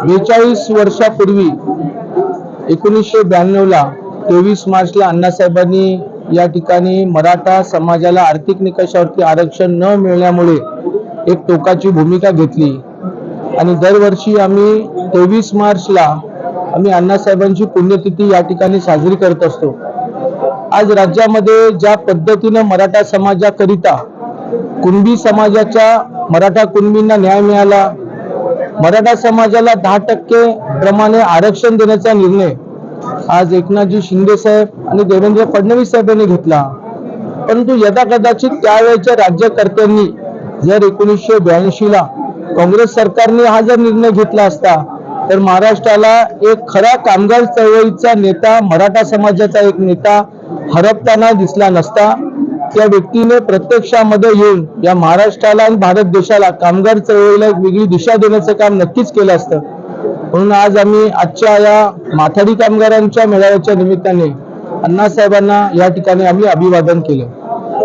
बेचाळीस वर्षापूर्वी एकोणीसशे ब्याण्णवला तेवीस मार्चला अण्णासाहेबांनी या ठिकाणी मराठा समाजाला आर्थिक निकषावरती आरक्षण न मिळण्यामुळे एक टोकाची भूमिका घेतली. आणि दरवर्षी आम्ही तेवीस मार्चला आम्ही अण्णासाहेबांची पुण्यतिथी या ठिकाणी साजरी करत असतो. आज राज्यामध्ये ज्या पद्धतीनं मराठा समाजाकरिता कुणबी समाजाच्या मराठा कुणबींना न्याय मिळाला मराठा समाजाला दहा टक्के प्रमाणे आरक्षण देण्याचा निर्णय आज एकनाथजी शिंदे साहेब आणि देवेंद्र फडणवीस साहेब यांनी घेतला. परंतु यदा कदाचित त्यावेळेच्या राज्यकर्त्यांनी जर एकोणीसशे ब्याऐंशी ला काँग्रेस सरकारने हा जर निर्णय घेतला असता तर महाराष्ट्राला एक खरा कामगार चळवळीचा नेता मराठा समाजाचा एक नेता हरपताना दिसला नसता. त्या व्यक्तीने प्रत्यक्षामध्ये येऊन या महाराष्ट्राला आणि भारत देशाला कामगार चळवळीला एक वेगळी दिशा देण्याचं काम नक्कीच केलं असतं. म्हणून आज आम्ही आजच्या या माथाडी कामगारांच्या मेळाव्याच्या निमित्ताने अण्णासाहेबांना या ठिकाणी आम्ही अभिवादन केलं.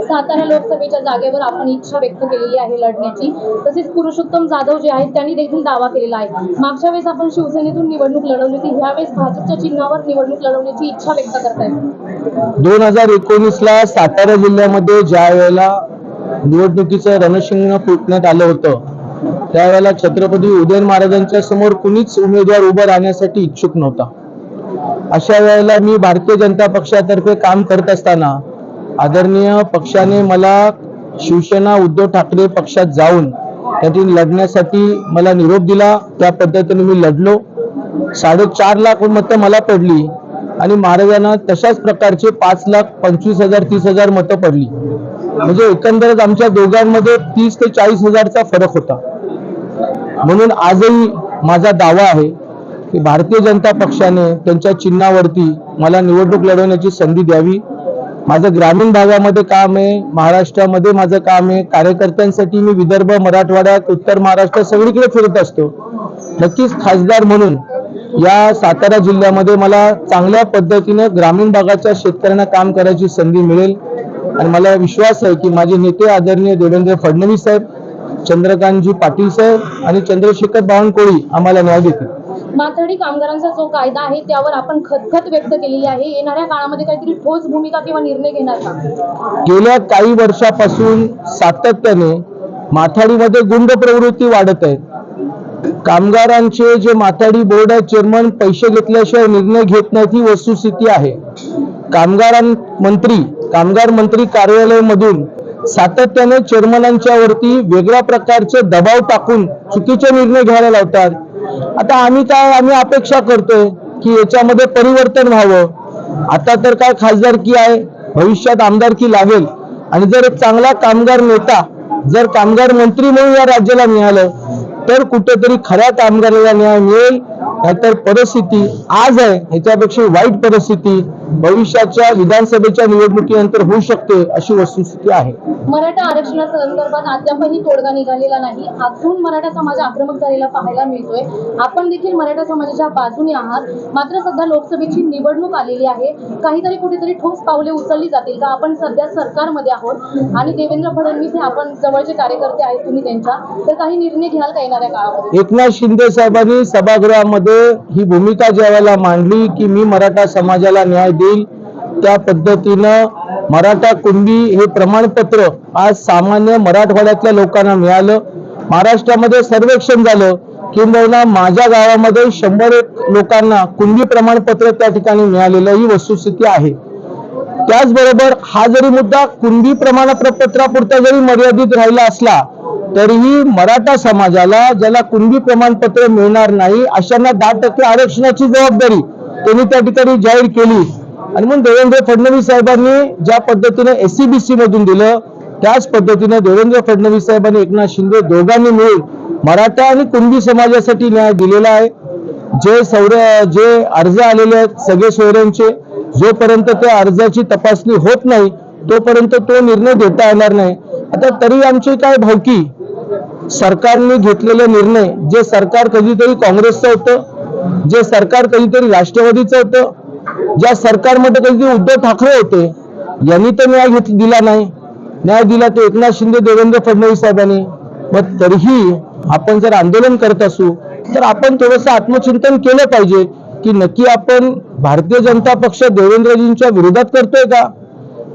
सातारा लोकसभेच्या जागेवर आपण इच्छा व्यक्त केलेली आहे लढण्याची तसेच पुरुषोत्तम जाधव जे आहेत त्यांनी देखील दावा केलेला आहे. मागच्या वेळेस आपण शिवसेनेतून निवडणूक लढवली होती ह्यावेळेस भाजपच्या चिन्हावर निवडणूक लढवण्याची इच्छा व्यक्त करतायत. दोन हजार एकोणीस ला सातारा जिल्ह्यामध्ये ज्या वेळेला निवडणुकीचं रणशिंग फुटण्यात आलं होतं त्यावेळेला छत्रपती उदयन महाराजांच्या समोर कुणीच उमेदवार उभं राहण्यासाठी इच्छुक नव्हता. अशा वेळेला मी भारतीय जनता पक्षातर्फे काम करत असताना आदरणीय पक्षाने मला शिवसेना उद्धव ठाकरे पक्षात जाऊन त्यातून लढण्यासाठी मला निरोप दिला. त्या पद्धतीने मी लढलो. साडेचार लाख मतं मला पडली आणि महाराजांना तशाच प्रकारचे पाच लाख पंचवीस हजार तीस हजार मतं पडली. म्हणजे एकंदरच आमच्या दोघांमध्ये तीस ते चाळीस हजारचा फरक होता. म्हणून आजही माझा दावा आहे की भारतीय जनता पक्षाने त्यांच्या चिन्हावरती मला निवडणूक लढवण्याची संधी द्यावी. माझं ग्रामीण भागामध्ये काम आहे महाराष्ट्रामध्ये माझं काम आहे. कार्यकर्त्यांसाठी मी विदर्भ मराठवाड्यात उत्तर महाराष्ट्र सगळीकडे फिरत असतो. नक्कीच खासदार म्हणून या सातारा जिल्ह्यामध्ये मला चांगल्या पद्धतीनं ग्रामीण भागाच्या शेतकऱ्यांना काम करायची संधी मिळेल. आणि मला विश्वास आहे की माझे नेते आदरणीय देवेंद्र फडणवीस साहेब चंद्रकांतजी पाटील साहेब आणि चंद्रशेखर बावनकुळी आम्हाला न्याय देतील. माथाडी कामगारांचा जो कायदा आहे त्यावर आपण खतखत व्यक्त केलेली आहे. येणाऱ्या काळामध्ये काहीतरी ठोस भूमिका किंवा निर्णय घेणार का? गेल्या काही वर्षापासून सातत्याने माथाडीमध्ये गुंड प्रवृत्ती वाढत आहे. कामगारांचे जे माथाडी बोर्ड आहे चेअरमन पैसे घेतल्याशिवाय निर्णय घेत नाहीत ही वस्तुस्थिती आहे. कामगारां मंत्री कामगार मंत्री कार्यालयामधून सातत्याने चेअरमनांच्या वरती वेगळ्या प्रकारचे दबाव टाकून चुकीचे निर्णय घ्यायला लावतात. आता आम्ही काय आम्ही अपेक्षा करतोय की याच्यामध्ये परिवर्तन व्हावं. आता तर काय खासदारकी आहे भविष्यात आमदारकी लागेल. आणि जर एक चांगला कामगार नेता जर कामगार मंत्री म्हणून या राज्याला मिळालं तर कुठेतरी खऱ्या कामगाराला न्याय मिळेल नाहीतर परिस्थिती आज आहे ह्याच्यापेक्षा वाईट परिस्थिती भविष्याच्या विधानसभेच्या निवडणुकीनंतर होऊ शकते अशी वस्तुस्थिती आहे. मराठा आरक्षणासंदर्भात अद्यापही तोडगा निघालेला नाही. अजून मराठा समाज आक्रमक झालेला पाहायला मिळतोय. आपण देखील मराठा समाजाच्या बाजूने आहात. मात्र सध्या लोकसभेची निवडणूक आलेली आहे. काहीतरी कुठेतरी ठोस पावले उचलली जातील का? आपण सध्या सरकारमध्ये आहोत. आणि देवेंद्र फडणवीस हे आपण जवळचे कार्यकर्ते आहेत तुम्ही त्यांच्या. तर काही निर्णय घ्याल काही एकनाथ शिंदे साहेबांनी सभागृहामध्ये ही भूमिका ज्यावेळेला मांडली की मी मराठा समाजाला न्याय देईल त्या पद्धतीनं मराठा कुंभी हे प्रमाणपत्र आज सामान्य मराठवाड्यातल्या लोकांना मिळालं. महाराष्ट्रामध्ये सर्वेक्षण झालं किंबहुना माझ्या गावामध्ये शंभर एक लोकांना कुंभी प्रमाणपत्र त्या ठिकाणी मिळालेलं ही वस्तुस्थिती आहे. त्याचबरोबर हा जरी मुद्दा कुंभी प्रमाणपत्रापुरता जरी मर्यादित राहिला असला तरीही मराठा समाजाला ज्याला कुणबी प्रमाणपत्र मिळणार नाही अशांना दहा टक्के आरक्षणाची जबाबदारी त्यांनी त्या ठिकाणी जाहीर केली. आणि म्हणून देवेंद्र फडणवीस साहेबांनी ज्या पद्धतीने एससीबीसी मधून दिलं त्याच पद्धतीने देवेंद्र फडणवीस साहेबांनी एकनाथ शिंदे दोघांनी मिळून मराठा आणि कुणबी समाजासाठी न्याय दिलेला आहे. जे सौर जे अर्ज आलेले आहेत सगळे सोयऱ्यांचे जोपर्यंत त्या अर्जाची तपासणी होत नाही तोपर्यंत तो निर्णय देता येणार नाही. आता तरी आमची काय भावकी? सरकारने घेतलेले निर्णय जे सरकार कधीतरी काँग्रेसचं होतं जे सरकार कधीतरी राष्ट्रवादीचं होतं ज्या सरकारमध्ये कधीतरी उद्धव ठाकरे होते यांनी तर न्याय घेत दिला नाही. न्याय दिला तो एकनाथ शिंदे देवेंद्र फडणवीस साहेबांनी. मग तरीही आपण जर आंदोलन करत असू तर आपण थोडंसं आत्मचिंतन केलं पाहिजे की नक्की आपण भारतीय जनता पक्ष देवेंद्रजींच्या विरोधात करतोय का?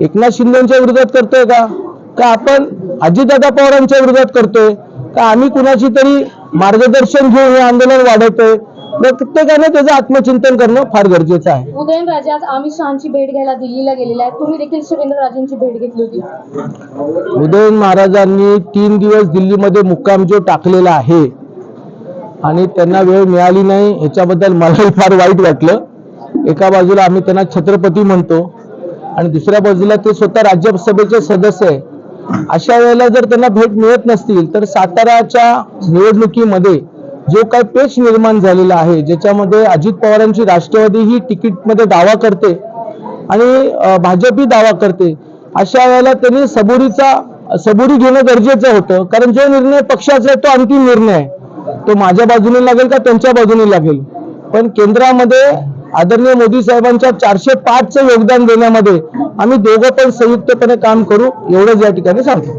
एकनाथ शिंदेच्या विरोधात करतोय का? का आपण अजितदादा पवारांच्या विरोधात करतोय? का आम्ही कुणाची तरी मार्गदर्शन घेऊन हे आंदोलन वाढवतोय? प्रत्येकाने त्याचं आत्मचिंतन करणं फार गरजेचं आहे. उदयनराजे आज अमित शहाची भेट घ्यायला दिल्लीला गेलेले आहेत. तुम्ही देखील शिवेंद्रराजेंची भेट घेतली होती. उदयन महाराजांनी तीन दिवस दिल्लीमध्ये मुक्काम जो टाकलेला आहे आणि त्यांना वेळ मिळाली नाही याच्याबद्दल मलाही फार वाईट वाटलं. एका बाजूला आम्ही त्यांना छत्रपती म्हणतो आणि दुसऱ्या बाजूला ते स्वतः राज्यसभेचे सदस्य आहे. अशा वेळेला जर त्यांना भेट मिळत नसतील तर साताराच्या निवडणुकीमध्ये जो काही पेच निर्माण झालेला आहे ज्याच्यामध्ये अजित पवारांची राष्ट्रवादी ही तिकीटमध्ये दावा करते आणि भाजपही दावा करते अशा वेळेला त्यांनी सबुरीचा सबुरी घेणं गरजेचं होतं. कारण जो निर्णय पक्षाचा आहे तो अंतिम निर्णय आहे. तो माझ्या बाजूने लागेल का त्यांच्या बाजूने लागेल? पण केंद्रामध्ये आदरणीय मोदी साहेबांच्या चारशे पाचचं योगदान देण्यामध्ये आम्ही दोघं पण संयुक्तपणे काम करू एवढंच या ठिकाणी सांगतो.